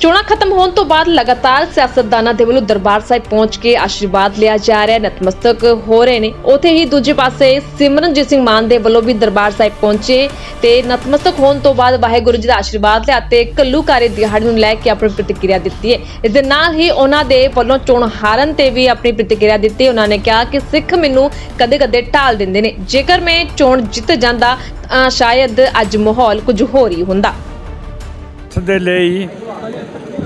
ਚੋਣਾਂ ਖਤਮ ਹੋਣ ਤੋਂ ਬਾਅਦ ਲਗਾਤਾਰ ਸਿਆਸਤਦਾਨਾਂ ਦੇ ਵੱਲੋਂ ਦਰਬਾਰ ਸਾਹਿਬ ਪਹੁੰਚ ਕੇ ਆਸ਼ੀਰਵਾਦ ਲਿਆ ਜਾ ਰਿਹਾ ਨਤਮਸਤਕ ਹੋ ਰਹੇ ਨੇ। ਉਥੇ ਹੀ ਦੂਜੇ ਪਾਸੇ ਸਿਮਰਨਜੀਤ ਸਿੰਘ ਮਾਨ ਦੇ ਵੱਲੋਂ ਵੀ ਦਰਬਾਰ ਸਾਹਿਬ ਪਹੁੰਚੇ ਤੇ ਨਤਮਸਤਕ ਹੋਣ ਤੋਂ ਬਾਅਦ ਵਾਹਿਗੁਰੂ ਜੀ ਦਾ ਆਸ਼ੀਰਵਾਦ ਲਿਆ ਤੇ ਕੱਲੂਕਾਰੇ ਦਿਹਾੜੇ ਨੂੰ ਲੈ ਕੇ ਆਪਣੀ ਪ੍ਰਤੀਕਿਰਿਆ ਦਿੱਤੀ ਹੈ। ਇਸ ਦੇ ਨਾਲ ਹੀ ਉਹਨਾਂ ਦੇ ਵੱਲੋਂ ਚੋਣ ਹਾਰਨ ਤੇ ਵੀ ਆਪਣੀ ਪ੍ਰਤੀਕਿਰਿਆ ਦਿੱਤੀ। ਉਹਨਾਂ ਨੇ ਕਿਹਾ ਕਿ ਸਿੱਖ ਮੈਨੂੰ ਕਦੇ-ਕਦੇ ਢਾਲ ਦਿੰਦੇ ਨੇ। ਜੇਕਰ ਮੈਂ ਚੋਣ ਜਿੱਤ ਜਾਂਦਾ ਤਾਂ ਸ਼ਾਇਦ ਅੱਜ ਮਾਹੌਲ ਕੁਝ ਹੋਰ ਹੀ ਹੁੰਦਾ। ਦੇ ਲਈ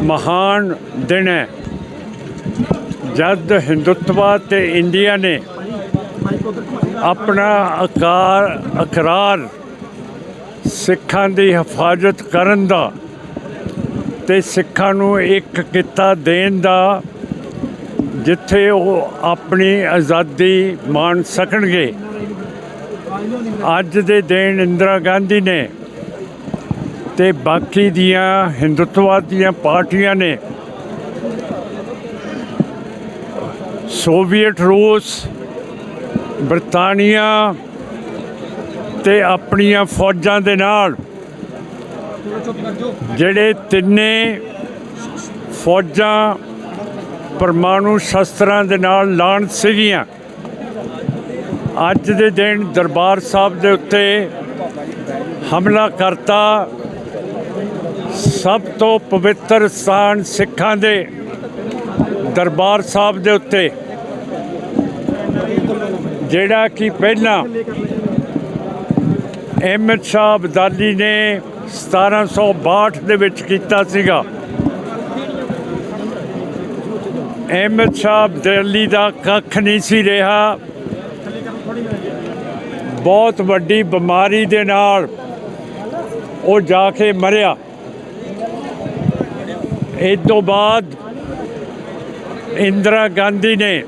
ਮਹਾਨ ਦਿਨ ਹੈ। ਜਦ ਹਿੰਦੁੱਤਵਾ ਤੇ ਇੰਡੀਆ ਨੇ ਆਪਣਾ ਆਕਾਰ ਅਕਰਾਰ ਸਿੱਖਾਂ ਦੀ ਹਿਫਾਜ਼ਤ ਕਰਨ ਦਾ ਤੇ ਸਿੱਖਾਂ ਨੂੰ ਇੱਕ ਕਿੱਤਾ ਦੇਣ ਦਾ ਜਿੱਥੇ ਉਹ ਆਪਣੀ ਆਜ਼ਾਦੀ ਮਾਣ ਸਕਣਗੇ। ਅੱਜ ਦੇ ਦਿਨ ਇੰਦਰਾ ਗਾਂਧੀ ਨੇ ਤੇ ਬਾਕੀ ਦੀਆਂ ਹਿੰਦੁੱਤਵਾਦ ਦੀਆਂ ਪਾਰਟੀਆਂ ਨੇ ਸੋਵੀਅਤ ਰੂਸ, ਬਰਤਾਨੀਆ ਤੇ ਆਪਣੀਆਂ ਫੌਜਾਂ ਦੇ ਨਾਲ ਜਿਹੜੇ ਤਿੰਨੇ ਫੌਜਾਂ ਪਰਮਾਣੂ ਸ਼ਸਤਰਾਂ ਦੇ ਨਾਲ ਲਾਣ ਸੀਗੀਆਂ। ਅੱਜ ਦੇ ਦਿਨ ਦਰਬਾਰ ਸਾਹਿਬ ਦੇ ਉੱਤੇ ਹਮਲਾ ਕਰਤਾ ਸਭ ਤੋਂ ਪਵਿੱਤਰ ਸਥਾਨ ਸਿੱਖਾਂ ਦੇ ਦਰਬਾਰ ਸਾਹਿਬ ਦੇ ਉੱਤੇ, ਜਿਹੜਾ ਕਿ ਪਹਿਲਾਂ ਅਹਿਮਦ ਸ਼ਾਹ ਅਬਦਾਲੀ ਨੇ 1762 ਦੇ ਵਿੱਚ ਕੀਤਾ ਸੀਗਾ। ਅਹਿਮਦ ਸ਼ਾਹ ਅਬਦਾਲੀ ਦਾ ਕੱਖ ਨਹੀਂ ਸੀ ਰਿਹਾ। ਬਹੁਤ ਵੱਡੀ ਬਿਮਾਰੀ ਦੇ ਨਾਲ ਉਹ ਜਾ ਕੇ ਮਰਿਆ। ਇਸ ਤੋਂ ਬਾਅਦ ਇੰਦਰਾ ਗਾਂਧੀ ਨੇ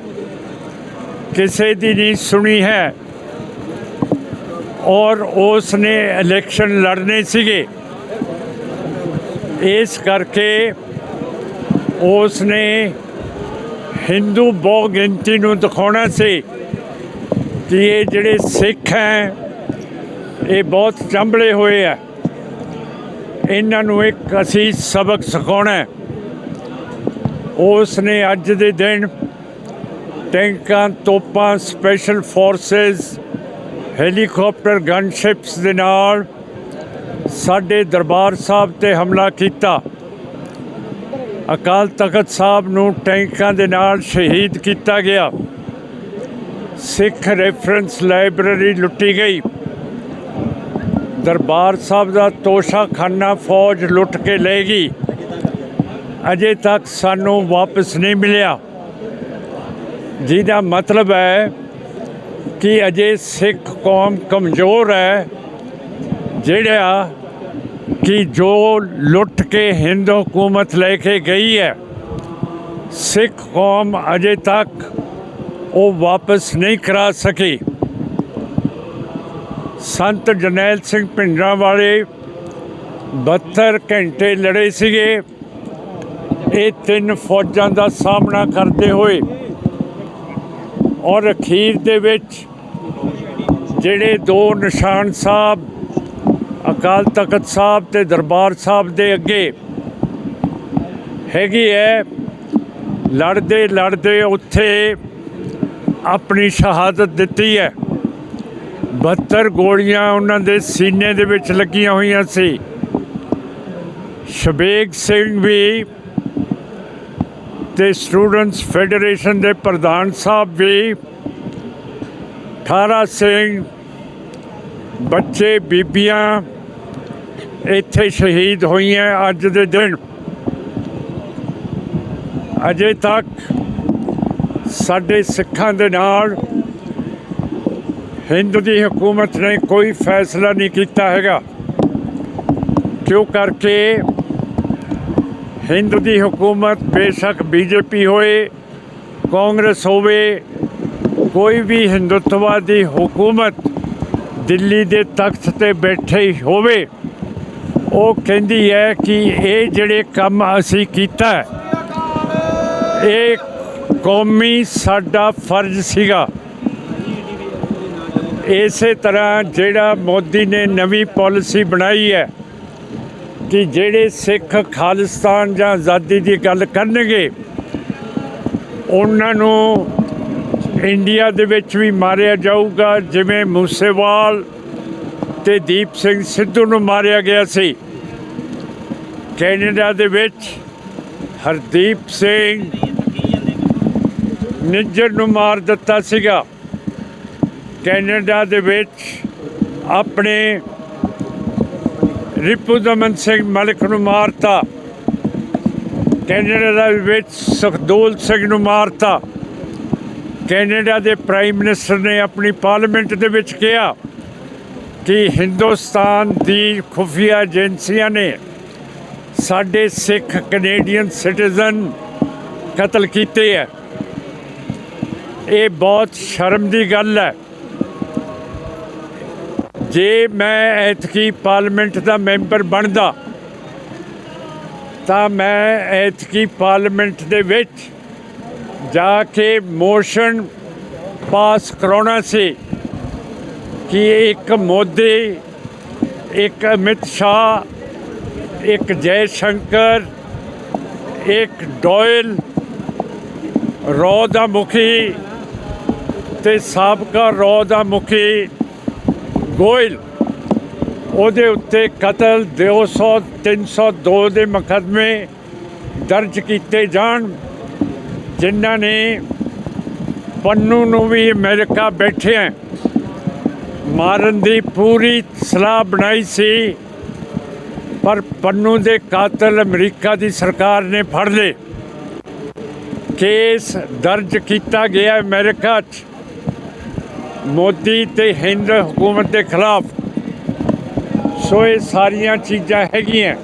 ਕਿਸੇ ਦੀ ਨਹੀਂ ਸੁਣੀ ਹੈ ਔਰ ਉਸ ਨੇ ਇਲੈਕਸ਼ਨ ਲੜਨੇ ਸੀਗੇ। ਇਸ ਕਰਕੇ ਉਸ ਨੇ ਹਿੰਦੂ ਬਹੁ ਗਿਣਤੀ ਨੂੰ ਦਿਖਾਉਣਾ ਸੀ ਕਿ ਇਹ ਜਿਹੜੇ ਸਿੱਖ ਹੈ, ਇਹ ਬਹੁਤ ਚੰਬਲੇ ਹੋਏ ਆ ਇਹਨਾਂ ਨੂੰ ਇੱਕ ਅਸੀਂ ਸਬਕ ਸਿਖਾਉਣਾ ਉਸ ਨੇ ਅੱਜ ਦੇ ਦਿਨ ਟੈਂਕਾਂ, ਤੋਪਾਂ ਸਪੈਸ਼ਲ ਫੋਰਸਸ ਹੈਲੀਕਾਪਟਰ ਗਨਸ਼ਿਪਸ ਦੇ ਨਾਲ ਸਾਡੇ ਦਰਬਾਰ ਸਾਹਿਬ ਤੇ ਹਮਲਾ ਕੀਤਾ। ਅਕਾਲ ਤਖਤ ਸਾਹਿਬ ਨੂੰ ਟੈਂਕਾਂ ਦੇ ਨਾਲ ਸ਼ਹੀਦ ਕੀਤਾ ਗਿਆ। ਸਿੱਖ ਰੈਫਰੈਂਸ ਲਾਇਬ੍ਰੇਰੀ ਲੁੱਟੀ ਗਈ। ਦਰਬਾਰ ਸਾਹਿਬ ਦਾ ਤੋਸ਼ਾਖਾਨਾ ਫੌਜ ਲੁੱਟ ਕੇ ਲੈ ਗਈ। ਅਜੇ ਤੱਕ ਸਾਨੂੰ ਵਾਪਸ ਨਹੀਂ ਮਿਲਿਆ। ਜਿਹਦਾ ਮਤਲਬ ਹੈ ਕਿ ਅਜੇ ਸਿੱਖ ਕੌਮ ਕਮਜ਼ੋਰ ਹੈ, ਜਿਹੜਾ ਕਿ ਜੋ ਲੁੱਟ ਕੇ ਹਿੰਦੂ ਹਕੂਮਤ ਲੈ ਕੇ ਗਈ ਹੈ, ਸਿੱਖ ਕੌਮ ਅਜੇ ਤੱਕ ਉਹ ਵਾਪਸ ਨਹੀਂ ਕਰਾ ਸਕੀ। ਸੰਤ ਜਰਨੈਲ ਸਿੰਘ ਭਿੰਡਰਾਂ ਵਾਲੇ 72 ਘੰਟੇ ਲੜੇ ਸੀਗੇ। ਇਹ ਤਿੰਨ ਫੌਜਾਂ ਦਾ ਸਾਹਮਣਾ ਕਰਦੇ ਹੋਏ ਔਰ ਅਖੀਰ ਦੇ ਵਿੱਚ ਜਿਹੜੇ ਦੋ ਨਿਸ਼ਾਨ ਸਾਹਿਬ, ਅਕਾਲ ਤਖਤ ਸਾਹਿਬ ਤੇ ਦਰਬਾਰ ਸਾਹਿਬ ਦੇ ਅੱਗੇ ਹੈਗੀ ਹੈ ਲੜਦੇ ਲੜਦੇ ਉੱਥੇ ਆਪਣੀ ਸ਼ਹਾਦਤ ਦਿੱਤੀ ਹੈ 72 ਗੋਲੀਆਂ ਉਹਨਾਂ ਦੇ ਸੀਨੇ ਦੇ ਵਿੱਚ ਲੱਗੀਆਂ ਹੋਈਆਂ ਸੀ। ਸ਼ਬੇਗ ਸਿੰਘ ਵੀ ਤੇ ਸਟੂਡੈਂਟਸ ਫੈਡਰੇਸ਼ਨ ਦੇ ਪ੍ਰਧਾਨ ਸਾਹਿਬ ਵੀ 18 ਸਿੰਘ, ਬੱਚੇ, ਬੀਬੀਆਂ ਇੱਥੇ ਸ਼ਹੀਦ ਹੋਈਆਂ ਅੱਜ ਦੇ ਦਿਨ। ਅਜੇ ਤੱਕ ਸਾਡੇ ਸਿੱਖਾਂ ਦੇ ਨਾਲ ਹਿੰਦ ਦੀ ਹਕੂਮਤ ਨੇ ਕੋਈ ਫੈਸਲਾ ਨਹੀਂ ਕੀਤਾ ਹੈਗਾ। ਕਿਉਂ ਕਰਕੇ ਹਿੰਦ ਦੀ ਹਕੂਮਤ ਬੇਸ਼ੱਕ ਬੀਜੇਪੀ ਹੋਏ, ਕਾਂਗਰਸ ਹੋਵੇ, ਕੋਈ ਵੀ ਹਿੰਦੁੱਤਵਾਦੀ ਹਕੂਮਤ ਦਿੱਲੀ ਦੇ ਤਖਤ ਤੇ ਬੈਠੇ ਹੋਵੇ, ਉਹ ਕਹਿੰਦੀ ਹੈ ਕਿ ਇਹ ਜਿਹੜੇ ਕੰਮ ਅਸੀਂ ਕੀਤਾ, ਇਹ ਕੌਮੀ ਸਾਡਾ ਫਰਜ਼ ਸੀਗਾ। ਇਸੇ ਤਰ੍ਹਾਂ ਜਿਹੜਾ ਮੋਦੀ ਨੇ ਨਵੀਂ ਪਾਲਿਸੀ ਬਣਾਈ ਹੈ ਕਿ ਜਿਹੜੇ ਸਿੱਖ ਖਾਲਿਸਤਾਨ ਜਾਂ ਆਜ਼ਾਦੀ ਦੀ ਗੱਲ ਕਰਨਗੇ, ਉਹਨਾਂ ਨੂੰ ਇੰਡੀਆ ਦੇ ਵਿੱਚ ਵੀ ਮਾਰਿਆ ਜਾਊਗਾ, ਜਿਵੇਂ ਮੂਸੇਵਾਲ ਤੇ ਦੀਪ ਸਿੰਘ ਸਿੱਧੂ ਨੂੰ ਮਾਰਿਆ ਗਿਆ ਸੀ। ਕੈਨੇਡਾ ਦੇ ਵਿੱਚ ਹਰਦੀਪ ਸਿੰਘ ਨਿੱਜਰ ਨੂੰ ਮਾਰ ਦਿੱਤਾ ਸੀਗਾ। ਕੈਨੇਡਾ ਦੇ ਵਿੱਚ ਆਪਣੇ ਰਿਪੂ ਦਮਨ ਸਿੰਘ ਮਲਿਕ ਨੂੰ ਮਾਰਤਾ। ਕੈਨੇਡਾ ਦੇ ਵਿੱਚ ਸੁਖਦੋਲ ਸਿੰਘ ਨੂੰ ਮਾਰਤਾ। ਕੈਨੇਡਾ ਦੇ ਪ੍ਰਾਈਮ ਮਿਨਿਸਟਰ ਨੇ ਆਪਣੀ ਪਾਰਲੀਮੈਂਟ ਦੇ ਵਿੱਚ ਕਿਹਾ ਕਿ ਹਿੰਦੁਸਤਾਨ ਦੀ ਖੁਫੀਆ ਏਜੰਸੀਆਂ ਨੇ ਸਾਡੇ ਸਿੱਖ ਕੈਨੇਡੀਅਨ ਸਿਟੀਜ਼ਨ ਕਤਲ ਕੀਤੇ ਹੈ। ਇਹ ਬਹੁਤ ਸ਼ਰਮ ਦੀ ਗੱਲ ਹੈ। ਜੇ ਮੈਂ ਐਤਕੀ ਪਾਰਲੀਮੈਂਟ ਦਾ ਮੈਂਬਰ ਬਣਦਾ, ਤਾਂ ਮੈਂ ਐਤਕੀ ਪਾਰਲੀਮੈਂਟ ਦੇ ਵਿੱਚ ਜਾ ਕੇ ਮੋਸ਼ਨ ਪਾਸ ਕਰਾਉਣਾ ਸੀ ਕਿ ਇੱਕ ਮੋਦੀ, ਇੱਕ ਅਮਿਤ ਸ਼ਾਹ, ਇੱਕ ਜੈ ਸ਼ੰਕਰ ਇੱਕ ਡੋਇਲ, ਰੋ ਦਾ ਮੁਖੀ ਤੇ ਸਾਬਕਾ ਰੋ ਦਾ ਮੁਖੀ ਗੋਇਲ। ਉਹਦੇ ਉੱਤੇ ਕਤਲ 200 302 ਦੇ ਮੁਕੱਦਮੇ ਦਰਜ ਕੀਤੇ ਜਾਣ, ਜਿਨ੍ਹਾਂ ਨੇ ਪੰਨੂ ਨੂੰ ਵੀ ਅਮਰੀਕਾ ਬੈਠਿਆਂ ਮਾਰਨ ਦੀ ਪੂਰੀ ਸਲਾਹ ਬਣਾਈ ਸੀ, ਪਰ ਪੰਨੂ ਦੇ ਕਾਤਲ ਅਮਰੀਕਾ ਦੀ ਸਰਕਾਰ ਨੇ ਫੜ ਲਏ। ਕੇਸ ਦਰਜ ਕੀਤਾ ਗਿਆ ਅਮਰੀਕਾ 'ਚ। ਮੋਦੀ ਤੇ ਹਿੰਦ ਹਕੂਮਤ ਦੇ ਖਿਲਾਫ ਸੋ ਇਹ ਸਾਰੀਆਂ ਚੀਜ਼ਾਂ ਹੈਗੀਆਂ।